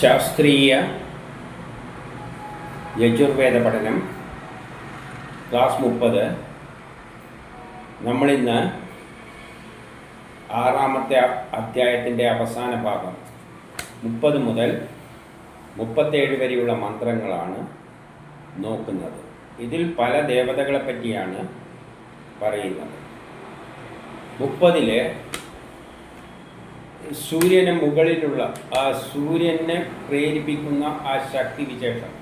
ശാസ്ത്രീയ യജുർവേദ പഠനം ക്ലാസ് മുപ്പത്. നമ്മളിന്ന് ആറാമത്തെ അധ്യായത്തിന്റെ അവസാന ഭാഗം. മുപ്പത് മുതൽ മുപ്പത്തേഴ് വരെയുള്ള മന്ത്രങ്ങളാണ് നോക്കുന്നത്. ഇതിൽ പല ദേവതകളെ പറ്റിയാണ് പറയുന്നത്. മുപ്പതിൽ സൂര്യന് മുകളിലുള്ള ആ സൂര്യനെ പ്രേരിപ്പിക്കുന്ന ആ ശക്തി വിശേഷം.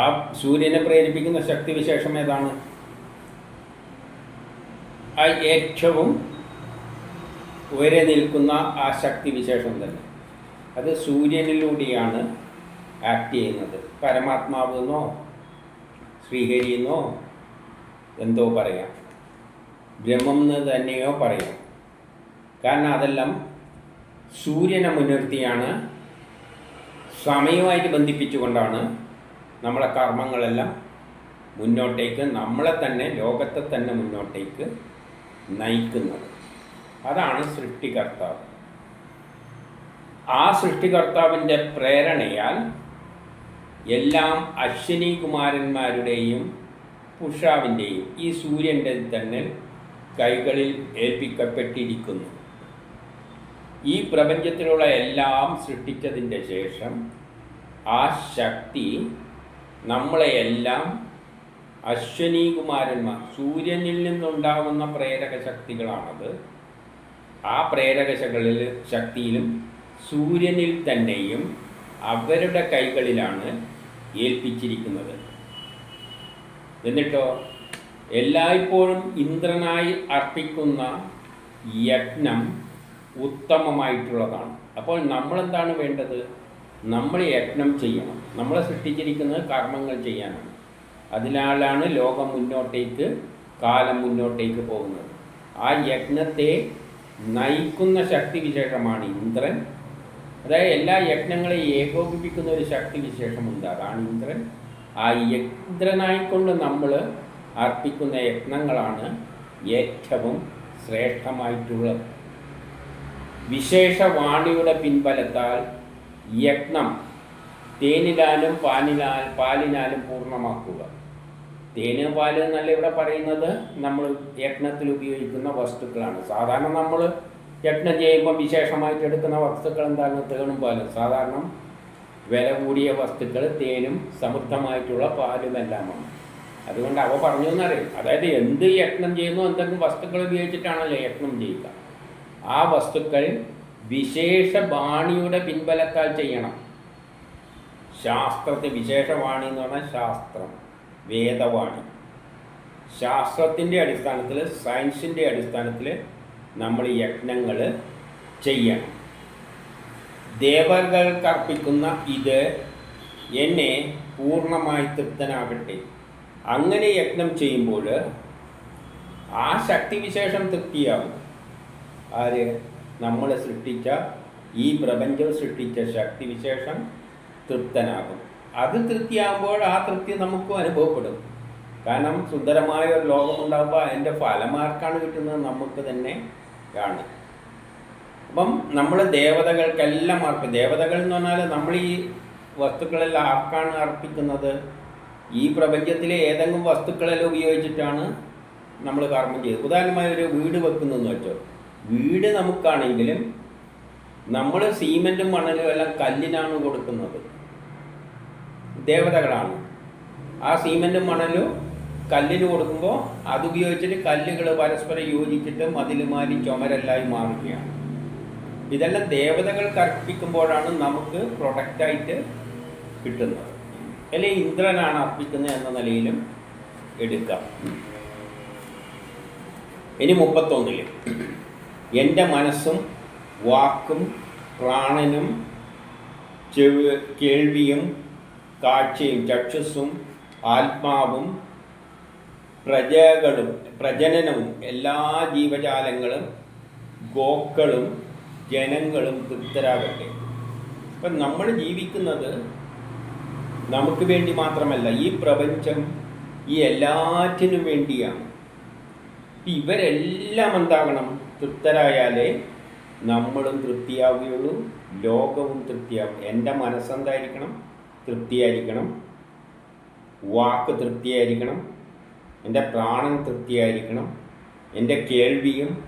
ആ സൂര്യനെ പ്രേരിപ്പിക്കുന്ന ശക്തി വിശേഷം ഏതാണ്? ആ ഏറ്റവും ഉയരെ നിൽക്കുന്ന ആ ശക്തി വിശേഷം തന്നെ. അത് സൂര്യനിലൂടെയാണ് ആക്ട് ചെയ്യുന്നത്. പരമാത്മാവ് എന്നോ സ്വീകരിക്കുന്നോ എന്തോ പറയാം. ബ്രഹ്മം എന്ന് തന്നെയോ പറയാം. കാരണം അതെല്ലാം സൂര്യനെ മുൻനിർത്തിയാണ്. സമയവുമായിട്ട് ബന്ധിപ്പിച്ചുകൊണ്ടാണ് നമ്മളെ കർമ്മങ്ങളെല്ലാം മുന്നോട്ടേക്ക് നമ്മളെ തന്നെ ലോകത്തെ തന്നെ മുന്നോട്ടേക്ക് നയിക്കുന്നത്. അതാണ് സൃഷ്ടികർത്താവ്. ആ സൃഷ്ടികർത്താവിന്റെ പ്രേരണയാൽ എല്ലാം അശ്വിനി കുമാരന്മാരുടെയും ഉഷാവിന്റെയും ഈ സൂര്യന്റെ തന്നെ കൈകളിൽ ഏൽപ്പിക്കപ്പെട്ടിരിക്കുന്നു. ഈ പ്രപഞ്ചത്തിലുള്ള എല്ലാം സൃഷ്ടിച്ചതിന്റെ ശേഷം ആ ശക്തി നമ്മളെയെല്ലാം അശ്വനി കുമാരന്മാർ സൂര്യനിൽ നിന്നുണ്ടാകുന്ന പ്രേരക ശക്തികളാണത്. ആ പ്രേരക ശകളിൽ ശക്തിയിലും സൂര്യനിൽ തന്നെയും അവരുടെ കൈകളിലാണ് ഏൽപ്പിച്ചിരിക്കുന്നത്. എന്നിട്ടോ എല്ലായ്പ്പോഴും ഇന്ദ്രനായി അർപ്പിക്കുന്ന യജ്ഞം ഉത്തമമായിട്ടുള്ളതാണ്. അപ്പോൾ നമ്മളെന്താണ് വേണ്ടത്? നമ്മൾ യജ്ഞം ചെയ്യണം. നമ്മളെ സൃഷ്ടിച്ചിരിക്കുന്നത് കർമ്മങ്ങൾ ചെയ്യാനാണ്. അതിനാലാണ് ലോകം മുന്നോട്ടേക്ക് കാലം മുന്നോട്ടേക്ക് പോകുന്നത്. ആ യജ്ഞത്തെ നയിക്കുന്ന ശക്തി വിശേഷമാണ് ഇന്ദ്രൻ. അതായത് എല്ലാ യജ്ഞങ്ങളെയും ഏകോപിപ്പിക്കുന്ന ഒരു ശക്തി വിശേഷമുണ്ട്. അതാണ് ഇന്ദ്രൻ. ആ ഇന്ദ്രനായിക്കൊണ്ട് നമ്മൾ അർപ്പിക്കുന്ന യജ്ഞങ്ങളാണ് ഏറ്റവും ശ്രേഷ്ഠമായിട്ടുള്ളത്. വിശേഷവാണിയുടെ പിൻബലത്താൽ യജ്ഞം തേനിലാലും പാലിനാൽ പാലിനാലും പൂർണമാക്കുക. തേന് പാൽ എന്നല്ല ഇവിടെ പറയുന്നത്? നമ്മൾ യജ്ഞത്തിൽ ഉപയോഗിക്കുന്ന വസ്തുക്കളാണ്. സാധാരണ നമ്മൾ യജ്ഞം ചെയ്യുമ്പോൾ വിശേഷമായിട്ട് എടുക്കുന്ന വസ്തുക്കൾ എന്താണ് തേനും പാലും. സാധാരണ വില കൂടിയ വസ്തുക്കൾ തേനും സമൃദ്ധമായിട്ടുള്ള പാലുമെല്ലാമാണ്. അതുകൊണ്ട് അവ പറഞ്ഞു എന്നറിയും അതായത് എന്ത് യജ്ഞം ചെയ്യുന്നു എന്തെങ്കിലും വസ്തുക്കൾ ഉപയോഗിച്ചിട്ടാണല്ലോ യജ്ഞം ചെയ്യുക. ആ വസ്തുക്കൾ വിശേഷ ബാണിയുടെ പിൻബലത്താൽ ചെയ്യണം. ശാസ്ത്രത്തെ വിശേഷവാണി എന്ന് പറഞ്ഞാൽ ശാസ്ത്രം വേദവാണി. ശാസ്ത്രത്തിന്റെ അടിസ്ഥാനത്തിൽ സയൻസിന്റെ അടിസ്ഥാനത്തിൽ നമ്മൾ യജ്ഞങ്ങൾ ചെയ്യണം. ദേവകൾക്കർപ്പിക്കുന്ന ഇത് എന്നെ പൂർണമായി തൃപ്തനാകട്ടെ. അങ്ങനെ യജ്ഞം ചെയ്യുമ്പോൾ ആ ശക്തിവിശേഷം തൃപ്തിയാകും. ആര്? നമ്മളെ സൃഷ്ടിച്ച ഈ പ്രപഞ്ചം സൃഷ്ടിച്ച ശക്തി വിശേഷം തൃപ്തനാകും. അത് തൃപ്തിയാകുമ്പോൾ ആ തൃപ്തി നമുക്കും അനുഭവപ്പെടും. കാരണം സുന്ദരമായ ഒരു ലോകമുണ്ടാകുമ്പോൾ അതിന്റെ ഫലമാർക്കാണ് കിട്ടുന്നത് നമുക്ക് തന്നെ കാണും അപ്പം നമ്മൾ ദേവതകൾക്കെല്ലാം അർപ്പിക്കും ദേവതകൾ എന്ന് പറഞ്ഞാൽ നമ്മൾ ഈ വസ്തുക്കളെല്ലാം ആർക്കാണ് അർപ്പിക്കുന്നത്? ഈ പ്രപഞ്ചത്തിലെ ഏതെങ്കിലും വസ്തുക്കളെല്ലാം ഉപയോഗിച്ചിട്ടാണ് നമ്മൾ കർമ്മം ചെയ്തത് ഉദാഹരണമായി ഒരു വീട് വെക്കുന്നതെന്ന് വെച്ചോ. വീട് നമുക്കാണെങ്കിലും നമ്മൾ സീമെന്റും മണലും എല്ലാം കല്ലിനാണ് കൊടുക്കുന്നത്. ദേവതകളാണ്. ആ സീമെന്റും മണലും കല്ലിന് കൊടുക്കുമ്പോൾ അതുപയോഗിച്ചിട്ട് കല്ലുകൾ പരസ്പരം യോജിച്ചിട്ട് മതിലുമാരി ചുമരെല്ലായി മാറുകയാണ്. ഇതെല്ലാം ദേവതകൾക്ക് അർപ്പിക്കുമ്പോഴാണ് നമുക്ക് പ്രൊഡക്റ്റായിട്ട് കിട്ടുന്നത്. അല്ലെങ്കിൽ ഇന്ദ്രനാണ് അർപ്പിക്കുന്നത് എന്ന നിലയിലും എടുക്കാം. ഇനി മുപ്പത്തൊന്നിൽ. എന്റെ മനസ്സും വാക്കും പ്രാണനും ചെവി കേൾവിയും കാഴ്ചയും ചക്ഷുസ്സും ആത്മാവും പ്രജകളും പ്രജനനവും എല്ലാ ജീവജാലങ്ങളും ഗോക്കളും ജനങ്ങളും തൃപ്തരാകട്ടെ. അപ്പം നമ്മൾ ജീവിക്കുന്നത് നമുക്ക് വേണ്ടി മാത്രമല്ല ഈ പ്രപഞ്ചം ഈ എല്ലാറ്റിനും വേണ്ടിയാണ്. ഇവരെല്ലാം എന്താകണം? തൃപ്തരായാലേ നമ്മളും തൃപ്തിയാവുകയുള്ളൂ ലോകവും തൃപ്തിയാവും. എന്റെ മനസ്സെന്തായിരിക്കണം? തൃപ്തിയായിരിക്കണം. വാക്ക് തൃപ്തിയായിരിക്കണം. എന്റെ പ്രാണൻ തൃപ്തിയായിരിക്കണം. എന്റെ കേൾവിയും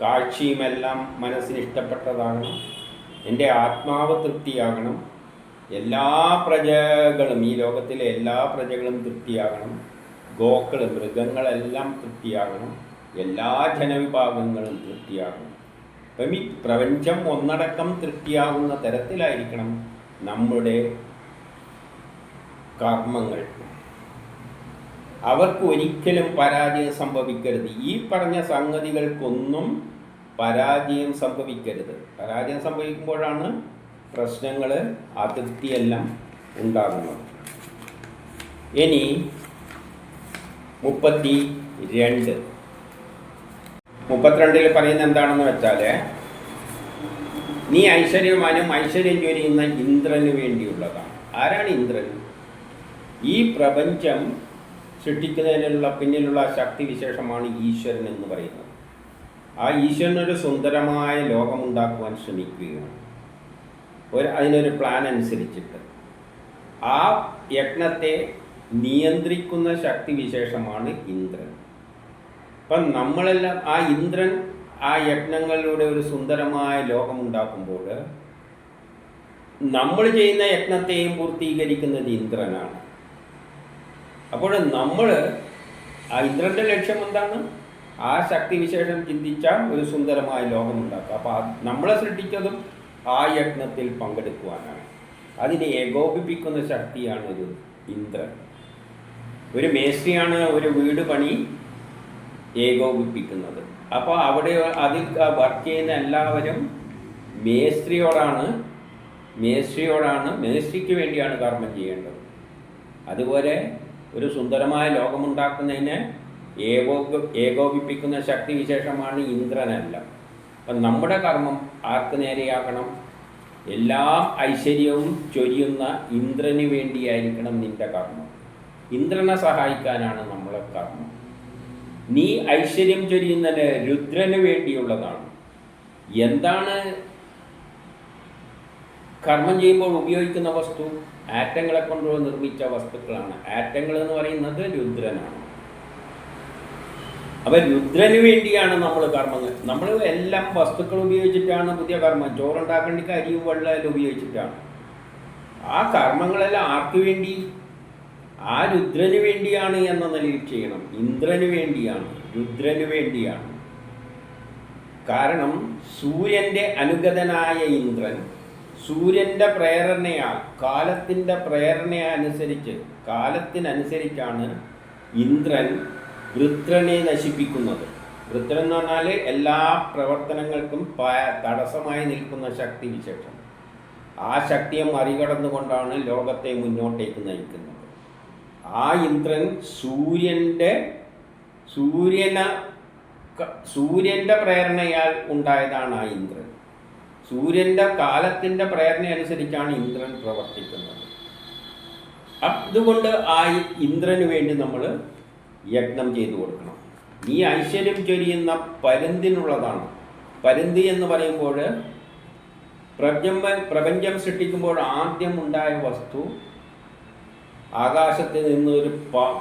കാഴ്ചയുമെല്ലാം മനസ്സിന് ഇഷ്ടപ്പെട്ടതാകണം എന്റെ ആത്മാവ് തൃപ്തിയാകണം. എല്ലാ പ്രജകളും ഈ ലോകത്തിലെ എല്ലാ പ്രജകളും തൃപ്തിയാകണം. ഗോക്കൾ മൃഗങ്ങളെല്ലാം തൃപ്തിയാകണം. എല്ലാ ജനവിഭാഗങ്ങളും തൃപ്തിയാകും പ്രമി പ്രപഞ്ചം ഒന്നടക്കം തൃപ്തിയാകുന്ന തരത്തിലായിരിക്കണം നമ്മുടെ കർമ്മങ്ങൾ. അവർക്ക് ഒരിക്കലും പരാജയം സംഭവിക്കരുത്. ഈ പറഞ്ഞ സംഗതികൾക്കൊന്നും പരാജയം സംഭവിക്കരുത്. പരാജയം സംഭവിക്കുമ്പോഴാണ് പ്രശ്നങ്ങൾ അതിർത്തിയെല്ലാം ഉണ്ടാകുന്നത്. ഇനി മുപ്പത്തി രണ്ട് മുപ്പത്തിരണ്ടിൽ പറയുന്ന എന്താണെന്ന് വെച്ചാൽ നീ ഐശ്വര്യമാനും ഐശ്വര്യം ചൊരിയുന്ന ഇന്ദ്രന് വേണ്ടിയുള്ളതാണ്. ആരാണ് ഇന്ദ്രൻ? ഈ പ്രപഞ്ചം സൃഷ്ടിക്കുന്നതിനുള്ള പിന്നിലുള്ള ശക്തി വിശേഷമാണ് ഈശ്വരൻ എന്ന് പറയുന്നത്. ആ ഈശ്വരനൊരു സുന്ദരമായ ലോകമുണ്ടാക്കുവാൻ ശ്രമിക്കുകയാണ്. ഒരു അതിനൊരു പ്ലാൻ അനുസരിച്ചിട്ട്. ആ യജ്ഞത്തെ നിയന്ത്രിക്കുന്ന ശക്തി വിശേഷമാണ് ഇന്ദ്രൻ. അപ്പം നമ്മളെല്ലാം ആ ഇന്ദ്രൻ ആ യജ്ഞങ്ങളിലൂടെ ഒരു സുന്ദരമായ ലോകമുണ്ടാക്കുമ്പോൾ നമ്മൾ ചെയ്യുന്ന യജ്ഞത്തെയും പൂർത്തീകരിക്കുന്നത് ഇന്ദ്രനാണ്. അപ്പോൾ നമ്മൾ ആ ഇന്ദ്രന്റെ ലക്ഷ്യം എന്താണ്? ആ ശക്തി വിശേഷം ചിന്തിച്ച ഒരു സുന്ദരമായ ലോകമുണ്ടാക്കുക. അപ്പോൾ നമ്മളെ സൃഷ്ടിച്ചതും ആ യജ്ഞത്തിൽ പങ്കെടുക്കുവാനാണ്. അതിനെ ഏകോപിപ്പിക്കുന്ന ശക്തിയാണ് ഒരു ഇന്ദ്രൻ. ഒരു മേസ്ത്രിയാണ് ഒരു വീട് പണി ഏകോപിപ്പിക്കുന്നത്. അപ്പോൾ അവിടെ അതിൽ വർക്ക് ചെയ്യുന്ന എല്ലാവരും മേസ്ത്രിയോടാണ് മേസ്ത്രിയോടാണ് മേസ്ത്രിക്ക് വേണ്ടിയാണ് കർമ്മം ചെയ്യേണ്ടത്. അതുപോലെ ഒരു സുന്ദരമായ ലോകമുണ്ടാക്കുന്നതിന് ഏകോ ഏകോപിപ്പിക്കുന്ന ശക്തി വിശേഷമാണ് ഇന്ദ്രനല്ല. അപ്പം നമ്മുടെ കർമ്മം ആർക്ക് നേരെയാകണം? എല്ലാ ഐശ്വര്യവും ചൊരിയുന്ന ഇന്ദ്രന് വേണ്ടിയായിരിക്കണം നിന്റെ കർമ്മം. ഇന്ദ്രനെ സഹായിക്കാനാണ് നമ്മളെ കർമ്മം. നീ ഐശ്വര്യം ചൊരിയുന്നത് രുദ്രന് വേണ്ടിയുള്ളതാണ്. എന്താണ് കർമ്മം ചെയ്യുമ്പോൾ ഉപയോഗിക്കുന്ന വസ്തു? ആറ്റങ്ങളെ കൊണ്ടുള്ള നിർമ്മിച്ച വസ്തുക്കളാണ്. ആറ്റങ്ങൾ എന്ന് പറയുന്നത് രുദ്രനാണ്. അപ്പൊ രുദ്രന് വേണ്ടിയാണ് നമ്മൾ കർമ്മങ്ങൾ. നമ്മൾ എല്ലാം വസ്തുക്കൾ ഉപയോഗിച്ചിട്ടാണ് പുതിയ കർമ്മം. ചോറുണ്ടാക്കേണ്ടി അരിയും വെള്ളം ഉപയോഗിച്ചിട്ടാണ്. ആ കർമ്മങ്ങളെല്ലാം ആർക്ക് വേണ്ടി? ആ രുദ്രന് വേണ്ടിയാണ് എന്ന നിലയിൽ ചെയ്യണം. ഇന്ദ്രന് വേണ്ടിയാണ് രുദ്രന് വേണ്ടിയാണ്. കാരണം സൂര്യന്റെ അനുഗതനായ ഇന്ദ്രൻ സൂര്യന്റെ പ്രേരണയാൽ കാലത്തിന്റെ പ്രേരണ അനുസരിച്ച് കാലത്തിനനുസരിച്ചാണ് ഇന്ദ്രൻ വൃത്രനെ നശിപ്പിക്കുന്നത്. വൃത്രൻ എന്ന് പറഞ്ഞാൽ എല്ലാ പ്രവർത്തനങ്ങൾക്കും തടസ്സമായി നിൽക്കുന്ന ശക്തി വിശേഷം. ആ ശക്തിയെ മറികടന്നുകൊണ്ടാണ് ലോകത്തെ മുന്നോട്ടേക്ക് നയിക്കുന്നത്. ആ ഇന്ദ്രൻ സൂര്യന്റെ സൂര്യന സൂര്യന്റെ പ്രേരണയാൽ ഉണ്ടായതാണ് ആ ഇന്ദ്രൻ. സൂര്യന്റെ കാലത്തിന്റെ പ്രേരണ അനുസരിച്ചാണ് ഇന്ദ്രൻ പ്രവർത്തിക്കുന്നത്. അതുകൊണ്ട് ആ ഇന്ദ്രന് വേണ്ടി നമ്മൾ യജ്ഞം ചെയ്തു കൊടുക്കണം. ഈ ഐശ്വര്യം ചൊരിയുന്ന പരുന്തിനുള്ളതാണ്. പരുന്തി എന്ന് പറയുമ്പോൾ പ്രപഞ്ചം പ്രപഞ്ചം സൃഷ്ടിക്കുമ്പോൾ ആദ്യം ഉണ്ടായ വസ്തു ആകാശത്ത് നിന്ന് ഒരു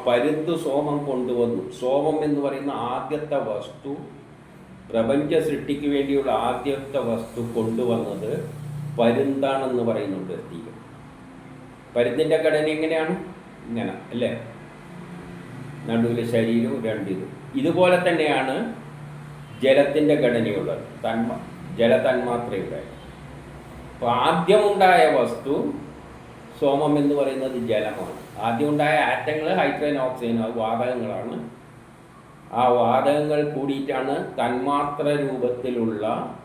പരുന്ത് സോമം കൊണ്ടുവന്നു. സോമം എന്ന് പറയുന്ന ആദ്യത്തെ വസ്തു പ്രപഞ്ച സൃഷ്ടിക്ക് വേണ്ടിയുള്ള ആദ്യത്തെ വസ്തു കൊണ്ടുവന്നത് പരുന്താണെന്ന് പറയുന്നുണ്ട് എത്തിക്കും പരുന്തിന്റെ ഘടന എങ്ങനെയാണ്? ഇങ്ങനെ അല്ലേ? നടുവിലെ ശരീരവും രണ്ടിതും ഇതുപോലെ തന്നെയാണ് ജലത്തിന്റെ ഘടനയുള്ളത്. തന്മ ജലതന്മാത്രയുടെ അപ്പോൾ ആദ്യമുണ്ടായ വസ്തു സോമം എന്ന് പറയുന്നത് ജലമാണ്. ആദ്യം ഉണ്ടായ ആറ്റങ്ങൾ ഹൈഡ്രജൻ ഓക്സിജൻ അത് വാതകങ്ങളാണ്. ആ വാതകങ്ങൾ കൂടിയിട്ടാണ് തന്മാത്ര രൂപത്തിലുള്ള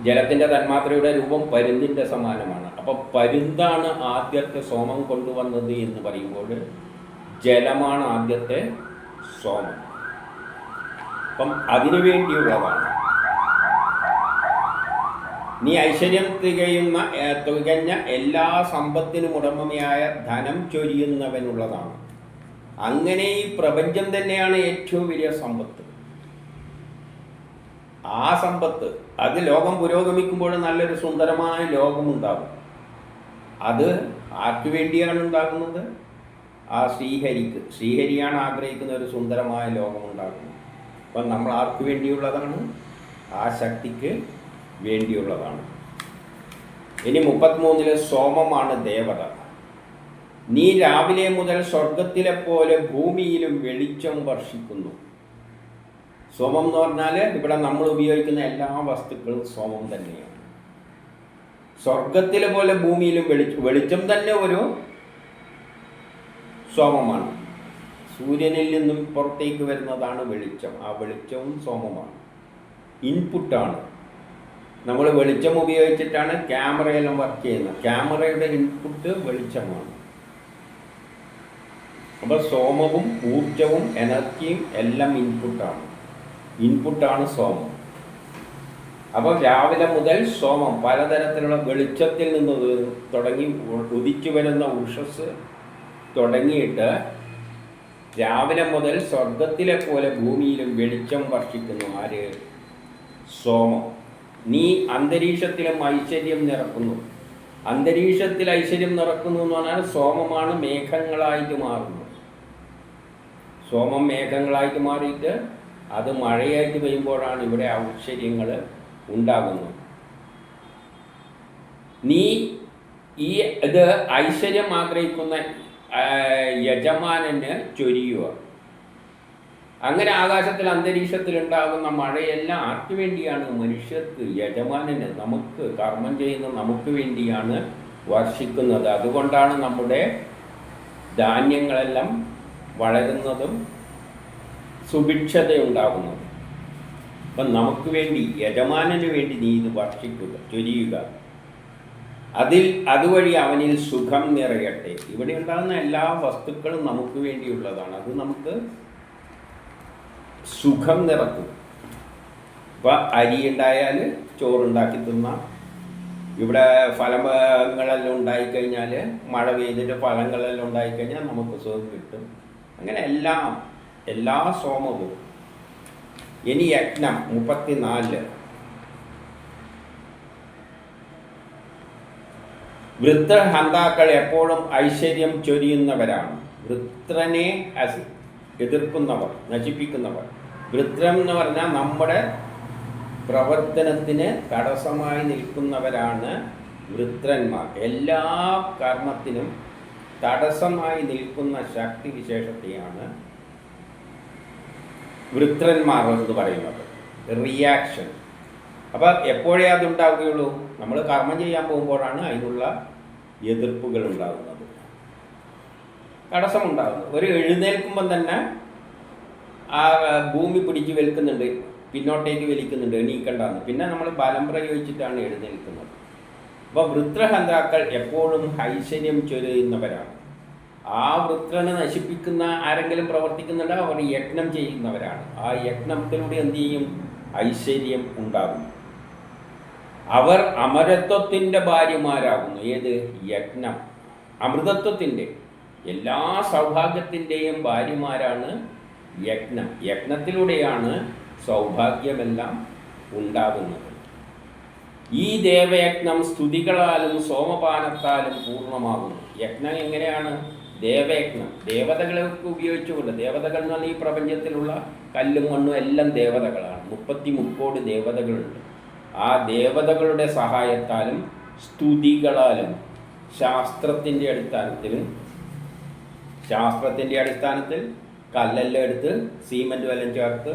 ജലത്തിന്റെ തന്മാത്രയുടെ രൂപം പരുന്തിന്റെ സമാനമാണ്. അപ്പോൾ പരുന്താണ് ആദ്യത്തെ സോമം കൊണ്ടുവന്നത് എന്ന് പറയുമ്പോൾ ജലമാണ് ആദ്യത്തെ സോമം. അപ്പം അതിനു വേണ്ടിയുള്ളതാണ്. നീ ഐശ്വര്യം തികയുന്ന തികഞ്ഞ എല്ലാ സമ്പത്തിനും ഉടമയായ ധനം ചൊരിയുന്നവനുള്ളതാണ്. അങ്ങനെ ഈ പ്രപഞ്ചം തന്നെയാണ് ഏറ്റവും വലിയ സമ്പത്ത്. ആ സമ്പത്ത് അത് ലോകം പുരോഗമിക്കുമ്പോൾ നല്ലൊരു സുന്ദരമായ ലോകമുണ്ടാകും. അത് ആർക്കു വേണ്ടിയാണ് ഉണ്ടാകുന്നത്? ആ ശ്രീഹരിക്ക്. ശ്രീഹരിയാണ് ആഗ്രഹിക്കുന്ന ഒരു സുന്ദരമായ ലോകമുണ്ടാകുന്നത്. അപ്പം നമ്മൾ ആർക്കു വേണ്ടിയുള്ളതാണ്? ആ ശക്തിക്ക് വേണ്ടിയുള്ളതാണ്. ഇനി മുപ്പത്തിമൂന്നിൽ സോമമാണ് ദേവത. നീ രാവിലെ മുതൽ സ്വർഗത്തിലെ പോലെ ഭൂമിയിലും വെളിച്ചം വർഷിക്കുന്നു. സോമം എന്ന് പറഞ്ഞാൽ ഇവിടെ നമ്മൾ ഉപയോഗിക്കുന്ന എല്ലാ വസ്തുക്കളും സോമം തന്നെയാണ്. സ്വർഗത്തിലെ പോലെ ഭൂമിയിലും വെളിച്ചം വെളിച്ചം തന്നെ ഒരു സോമമാണ്. സൂര്യനിൽ നിന്നും പുറത്തേക്ക് വരുന്നതാണ് വെളിച്ചം. ആ വെളിച്ചവും സോമമാണ്. ഇൻപുട്ടാണ്. നമ്മൾ വെളിച്ചം ഉപയോഗിച്ചിട്ടാണ് ക്യാമറയെല്ലാം വർക്ക് ചെയ്യുന്നത്. ക്യാമറയുടെ ഇൻപുട്ട് വെളിച്ചമാണ്. അപ്പോൾ സോമവും ഊർജവും എനർജിയും എല്ലാം ഇൻപുട്ടാണ് ഇൻപുട്ടാണ് സോമം. അപ്പോൾ രാവിലെ മുതൽ സോമം പലതരത്തിലുള്ള വെളിച്ചത്തിൽ നിന്ന് തുടങ്ങി ഉദിച്ചു വരുന്ന ഉഷസ് തുടങ്ങിയിട്ട് രാവിലെ മുതൽ സ്വർഗത്തിലെ പോലെ ഭൂമിയിലും വെളിച്ചം വർഷിക്കുന്നു ആര്? സോമം. നീ അന്തരീക്ഷത്തിലും ഐശ്വര്യം നിറക്കുന്നു. അന്തരീക്ഷത്തിൽ ഐശ്വര്യം നിറക്കുന്നു എന്ന് പറഞ്ഞാൽ സോമമാണ് മേഘങ്ങളായിട്ട് മാറുന്നത് സോമം മേഘങ്ങളായിട്ട് മാറിയിട്ട് അത് മഴയായിട്ട് പെയ്യുമ്പോഴാണ് ഇവിടെ ഔശ്വര്യങ്ങൾ ഉണ്ടാകുന്നത്. നീ ഈ ഇത് ഐശ്വര്യം ആഗ്രഹിക്കുന്ന യജമാനന് ചൊരിയുക. അങ്ങനെ ആകാശത്തിൽ അന്തരീക്ഷത്തിൽ ഉണ്ടാകുന്ന മഴയെല്ലാം ആർക്കു വേണ്ടിയാണ്? മനുഷ്യർക്ക് യജമാനന് നമുക്ക് കർമ്മം ചെയ്യുന്ന നമുക്ക് വേണ്ടിയാണ് വർഷിക്കുന്നത്. അതുകൊണ്ടാണ് നമ്മുടെ ധാന്യങ്ങളെല്ലാം വളരുന്നതും സുഭിക്ഷതയുണ്ടാകുന്നതും. അപ്പം നമുക്ക് വേണ്ടി യജമാനന് വേണ്ടി നീ ഇത് വർഷിക്കുക ചൊരിയുക. അതിൽ അതുവഴി അവനിൽ സുഖം നിറയട്ടെ. ഇവിടെ ഉണ്ടാകുന്ന എല്ലാ വസ്തുക്കളും നമുക്ക് വേണ്ടിയുള്ളതാണ്. അത് നമുക്ക് സുഖം നിറക്കും. ഇപ്പം അരി ഉണ്ടായാൽ ചോറുണ്ടാക്കി തിന്നാം. ഇവിടെ ഫലങ്ങളെല്ലാം ഉണ്ടായിക്കഴിഞ്ഞാൽ മഴ പെയ്തിട്ട് ഫലങ്ങളെല്ലാം ഉണ്ടായിക്കഴിഞ്ഞാൽ നമുക്ക് സുഖം കിട്ടും. അങ്ങനെ എല്ലാം എല്ലാ സോമവും ഇനി യജ്ഞം മുപ്പത്തിനാല് വൃദ്ധഹന്താക്കൾ എപ്പോഴും ഐശ്വര്യം ചൊരിയുന്നവരാണ്. വൃത്രനെ എതിർക്കുന്നവർ നശിപ്പിക്കുന്നവർ. വൃത്രം എന്ന് പറഞ്ഞാൽ നമ്മുടെ പ്രവർത്തനത്തിന് തടസ്സമായി നിൽക്കുന്നവരാണ് വൃത്രന്മാർ എല്ലാ കർമ്മത്തിനും തടസ്സമായി നിൽക്കുന്ന ശക്തി വിശേഷത്തെയാണ് വൃത്രന്മാർ എന്ന് പറയുന്നത്. റിയാക്ഷൻ അപ്പോൾ എപ്പോഴേ അതുണ്ടാവുകയുള്ളൂ? നമ്മൾ കർമ്മം ചെയ്യാൻ പോകുമ്പോഴാണ് അതിനുള്ള എതിർപ്പുകൾ ഉണ്ടാകുന്നത്. തടസ്സമുണ്ടാകുന്നത്. ഒരു എഴുന്നേൽക്കുമ്പം തന്നെ ആ ഭൂമി പിടിച്ച് വലിക്കുന്നുണ്ട് പിന്നോട്ടേക്ക് വലിക്കുന്നുണ്ട് എണീക്കണ്ടെന്ന്. പിന്നെ നമ്മൾ ബലം പ്രയോഗിച്ചിട്ടാണ് എഴുന്നേൽക്കുന്നത്. അപ്പോൾ വൃത്രഹന്താക്കൾ എപ്പോഴും ഐശ്വര്യം ചൊരിയുന്നവരാണ്. ആ വൃത്രനെ നശിപ്പിക്കുന്ന ആരെങ്കിലും പ്രവർത്തിക്കുന്നുണ്ട് അവർ യജ്ഞം ചെയ്യുന്നവരാണ്. ആ യജ്ഞത്തിലൂടെ എന്ത് ചെയ്യും? ഐശ്വര്യം ഉണ്ടാകും. അവർ അമരത്വത്തിന്റെ ഭാര്യമാരാകുന്നു. ഏത്? യജ്ഞം. അമൃതത്വത്തിന്റെ. എല്ലാ സൗഭാഗ്യത്തിന്റെയും ഭാര്യമാരാണ് യജ്ഞം. യജ്ഞത്തിലൂടെയാണ് സൗഭാഗ്യമെല്ലാം ഉണ്ടാകുന്നത്. ഈ ദേവയജ്ഞം സ്തുതികളാലും സോമപാനത്താലും പൂർണമാകുന്നു. യജ്ഞം എങ്ങനെയാണ്? ദേവയജ്ഞം. ദേവതകളൊക്കെ ഉപയോഗിച്ചുകൊണ്ട്. ദേവതകൾ എന്ന് പറഞ്ഞാൽ ഈ പ്രപഞ്ചത്തിലുള്ള കല്ലും മണ്ണും എല്ലാം ദേവതകളാണ്. മുപ്പത്തി മുക്കോടി ദേവതകളുണ്ട്. ആ ദേവതകളുടെ സഹായത്താലും സ്തുതികളാലും ശാസ്ത്രത്തിന്റെ അടിസ്ഥാനത്തിലും ശാസ്ത്രത്തിന്റെ അടിസ്ഥാനത്തിൽ കല്ലെല്ലാം എടുത്ത് സീമെന്റും എല്ലാം ചേർത്ത്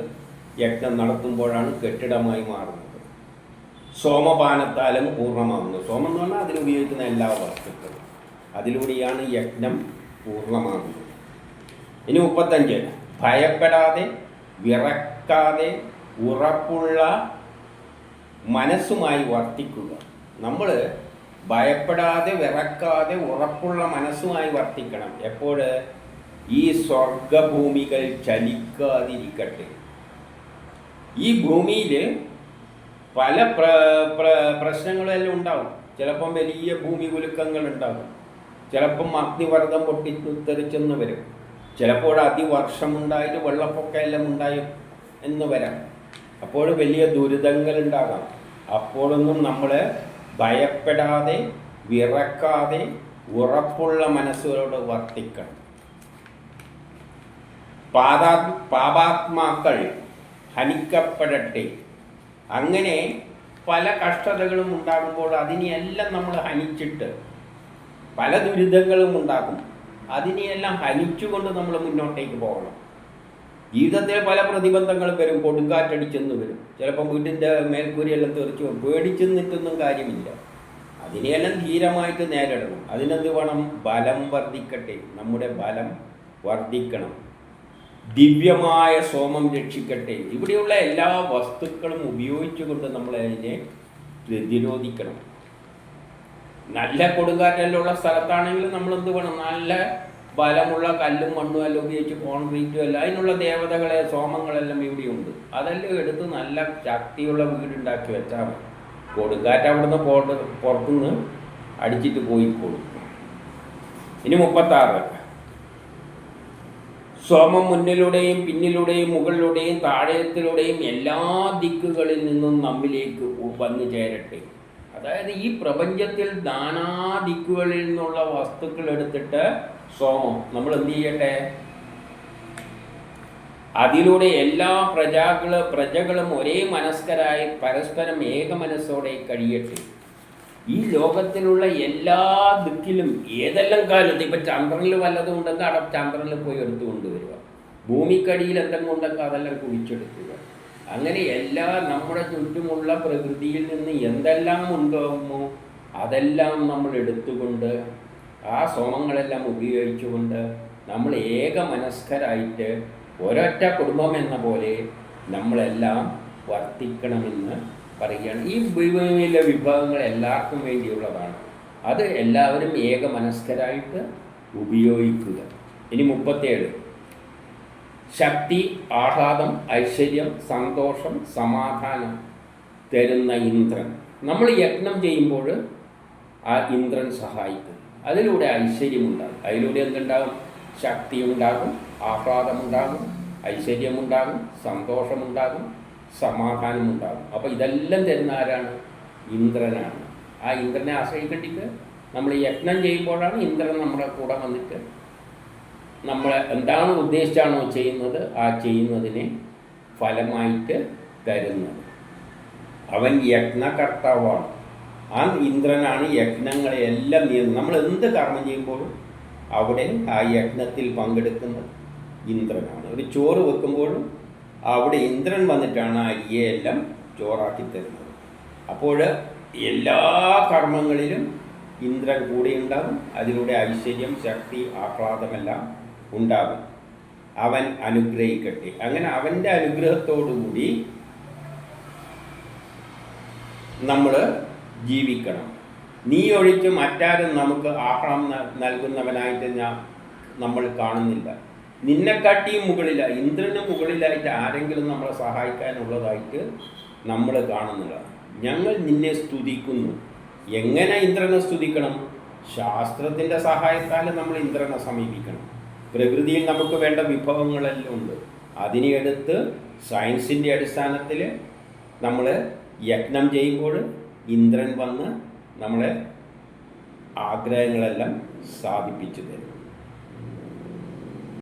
യജ്ഞം നടത്തുമ്പോഴാണ് കെട്ടിടമായി മാറുന്നത്. സോമപാനത്താലും പൂർണമാകുന്നു സോമം എന്ന് പറഞ്ഞാൽ അതിലുപയോഗിക്കുന്ന എല്ലാ വസ്തുക്കളും. അതിലൂടെയാണ് യജ്ഞം പൂർണമാകുന്നത്. ഇനി മുപ്പത്തഞ്ച്. ഭയപ്പെടാതെ വിറക്കാതെ ഉറപ്പുള്ള മനസ്സുമായി വർത്തിക്കുക. നമ്മൾ ഭയപ്പെടാതെ വിറക്കാതെ ഉറപ്പുള്ള മനസ്സുമായി വർത്തിക്കണം. എപ്പോൾ ഈ സ്വർഗഭൂമികൾ ചലിക്കാതിരിക്കട്ടെ. ഈ ഭൂമിയിൽ പല പ്ര പ്ര പ്രശ്നങ്ങളെല്ലാം ഉണ്ടാവും. ചിലപ്പം വലിയ ഭൂമി കുലുക്കങ്ങൾ ഉണ്ടാകും ചിലപ്പം അഗ്നിവർദ്ധം പൊട്ടിത്തെറിച്ചെന്ന് വരും. ചിലപ്പോൾ അതിവർഷമുണ്ടായിട്ട് വെള്ളപ്പൊക്കമെല്ലാം ഉണ്ടായി എന്ന് വരാം. അപ്പോൾ വലിയ ദുരിതങ്ങൾ ഉണ്ടാകാം. അപ്പോഴൊന്നും നമ്മൾ ഭയപ്പെടാതെ വിറക്കാതെ ഉറപ്പുള്ള മനസ്സുകളോട് വർത്തിക്കണം. പാതാ പാപാത്മാക്കൾ ഹനിക്കപ്പെടട്ടെ. അങ്ങനെ പല കഷ്ടതകളും ഉണ്ടാകുമ്പോൾ അതിനെയെല്ലാം നമ്മൾ ഹനിച്ചിട്ട് പല ദുരിതങ്ങളും ഉണ്ടാകും. അതിനെയെല്ലാം ഹനിച്ചുകൊണ്ട് നമ്മൾ മുന്നോട്ടേക്ക് പോകണം. ജീവിതത്തിൽ പല പ്രതിബന്ധങ്ങളും വരും. കൊടുങ്കാറ്റടിച്ചെന്ന് വരും. ചിലപ്പോൾ വീട്ടിന്റെ മേൽക്കൂരിയെല്ലാം തെറിച്ചു പേടിച്ച് നിൽക്കൊന്നും കാര്യമില്ല. അതിനെയെല്ലാം ധീരമായിട്ട് നേരിടണം. അതിനെന്ത് വേണം? ബലം വർദ്ധിക്കട്ടെ. നമ്മുടെ ബലം വർദ്ധിക്കണം. ദിവ്യമായ സോമം രക്ഷിക്കട്ടെ. ഇവിടെയുള്ള എല്ലാ വസ്തുക്കളും ഉപയോഗിച്ചുകൊണ്ട് നമ്മൾ അതിനെ പ്രതിരോധിക്കണം. നല്ല കൊടുങ്കാറ്റെല്ലാം സ്ഥലത്താണെങ്കിൽ നമ്മൾ എന്ത് വേണം? നല്ല ബലമുള്ള കല്ലും മണ്ണും എല്ലാം ഉപയോഗിച്ച് കോൺക്രീറ്റും എല്ലാം. അതിനുള്ള ദേവതകളെ സോമങ്ങളെല്ലാം ഇവിടെയുണ്ട്. അതെല്ലാം എടുത്ത് നല്ല ശക്തിയുള്ള വീടുണ്ടാക്കി വെച്ചാൽ മതി. കൊടുങ്കാറ്റ് അവിടുന്ന് പോട്ട് പുറത്തുനിന്ന് അടിച്ചിട്ട് പോയിക്കോളും. ഇനി മുപ്പത്താറ്. സോമം മുന്നിലൂടെയും പിന്നിലൂടെയും മുകളിലൂടെയും താഴത്തിലൂടെയും എല്ലാ ദിക്കുകളിൽ നിന്നും നമ്മിലേക്ക് വന്നു ചേരട്ടെ. അതായത് ഈ പ്രപഞ്ചത്തിൽ നാനാ ദിക്കുകളിൽ നിന്നുള്ള വസ്തുക്കൾ എടുത്തിട്ട് സോമം. നമ്മൾ എന്ത് ചെയ്യട്ടെ? അതിലൂടെ എല്ലാ പ്രജാകൾ പ്രജകളും ഒരേ മനസ്കരായി പരസ്പരം ഏക മനസ്സോടെ കഴിയട്ടെ. ഈ ലോകത്തിലുള്ള എല്ലാ ദിക്കിലും ഏതെല്ലാം കാലത്ത് ഇപ്പം ചന്ദ്രനിൽ വല്ലതും ഉണ്ടെങ്കിൽ അവിടെ ചന്ദ്രനിൽ പോയി എടുത്തു കൊണ്ടുവരിക. ഭൂമിക്കടിയിൽ എന്തെങ്കിലും ഉണ്ടെങ്കിൽ അതെല്ലാം കുഴിച്ചെടുക്കുക. അങ്ങനെ എല്ലാ നമ്മുടെ ചുറ്റുമുള്ള പ്രകൃതിയിൽ നിന്ന് എന്തെല്ലാം ഉണ്ടാകുമോ അതെല്ലാം നമ്മൾ എടുത്തുകൊണ്ട് ആ സോമങ്ങളെല്ലാം ഉപയോഗിച്ചുകൊണ്ട് നമ്മൾ ഏക മനസ്കരായിട്ട് ഒരൊറ്റ കുടുംബം എന്ന പോലെ നമ്മളെല്ലാം വർത്തിക്കണമെന്ന് പറയുകയാണ്. ഈ ഭൂമിയിലെ വിഭവങ്ങൾ എല്ലാവർക്കും വേണ്ടിയുള്ളതാണ്. അത് എല്ലാവരും ഏക മനസ്കരായിട്ട് ഉപയോഗിക്കുക. ഇനി മുപ്പത്തേഴ് ശക്തി ആഹ്ലാദം ഐശ്വര്യം സന്തോഷം സമാധാനം തരുന്ന ഇന്ദ്രൻ. നമ്മൾ യജ്ഞം ചെയ്യുമ്പോൾ ആ ഇന്ദ്രൻ സഹായിക്കും. അതിലൂടെ ഐശ്വര്യമുണ്ടാകും അതിലൂടെ എന്തുണ്ടാകും? ശക്തിയുണ്ടാകും ആഹ്ലാദമുണ്ടാകും ഐശ്വര്യമുണ്ടാകും സന്തോഷമുണ്ടാകും സമാധാനമുണ്ടാകും. അപ്പോൾ ഇതെല്ലാം തരുന്ന ആരാണ്? ഇന്ദ്രനാണ്. ആ ഇന്ദ്രനെ ആശ്രയിക്കേണ്ടിട്ട് നമ്മൾ യജ്ഞം ചെയ്യുമ്പോഴാണ് ഇന്ദ്രൻ നമ്മുടെ കൂടെ വന്നിട്ട് നമ്മൾ എന്താണ് ഉദ്ദേശിച്ചാണോ ചെയ്യുന്നത്? ആ ചെയ്യുന്നതിനെ ഫലമായിട്ട് തരുന്നത്. അവൻ യജ്ഞകർത്താവാണ് ആ ഇന്ദ്രനാണ് യജ്ഞങ്ങളെ എല്ലാം നമ്മൾ എന്ത് കർമ്മം ചെയ്യുമ്പോഴും അവിടെ ആ യജ്ഞത്തിൽ പങ്കെടുക്കുന്നത് ഇന്ദ്രനാണ്. ഒരു ചോറ് വെക്കുമ്പോഴും അവിടെ ഇന്ദ്രൻ വന്നിട്ടാണ് ആ അരിയെല്ലാം ചോറാക്കി തരുന്നത്. അപ്പോൾ എല്ലാ കർമ്മങ്ങളിലും ഇന്ദ്രൻ കൂടെ ഉണ്ടാകും അതിലൂടെ ഐശ്വര്യം ശക്തി ആഹ്ലാദമെല്ലാം ഉണ്ടാകും അവൻ അനുഗ്രഹിക്കട്ടെ. അങ്ങനെ അവന്റെ അനുഗ്രഹത്തോടുകൂടി നമ്മൾ ജീവിക്കണം. നീ ഒഴിച്ച് മറ്റാരും നമുക്ക് ആഹ്ലാദം നൽകുന്നവനായിട്ട് ഞാൻ നമ്മൾ കാണുന്നില്ല. നിന്നെക്കാട്ടിയും മുകളിലായി ഇന്ദ്രന് മുകളിലായിട്ട് ആരെങ്കിലും നമ്മളെ സഹായിക്കാനുള്ളതായിട്ട് നമ്മൾ കാണുന്നില്ല. ഞങ്ങൾ നിന്നെ സ്തുതിക്കുന്നു. എങ്ങനെ ഇന്ദ്രനെ സ്തുതിക്കണം? ശാസ്ത്രത്തിന്റെ സഹായത്താൽ നമ്മൾ ഇന്ദ്രനെ സമീപിക്കണം. പ്രകൃതിയിൽ നമുക്ക് വേണ്ട വിഭവങ്ങളെല്ലാം ഉണ്ട്. അതിനെ എടുത്ത് സയൻസിന്റെ അടിസ്ഥാനത്തിൽ നമ്മൾ യജ്ഞം ചെയ്യുമ്പോൾ ഇന്ദ്രൻ വന്ന് നമ്മളെ ആഗ്രഹങ്ങളെല്ലാം സാധിപ്പിച്ചു തരും.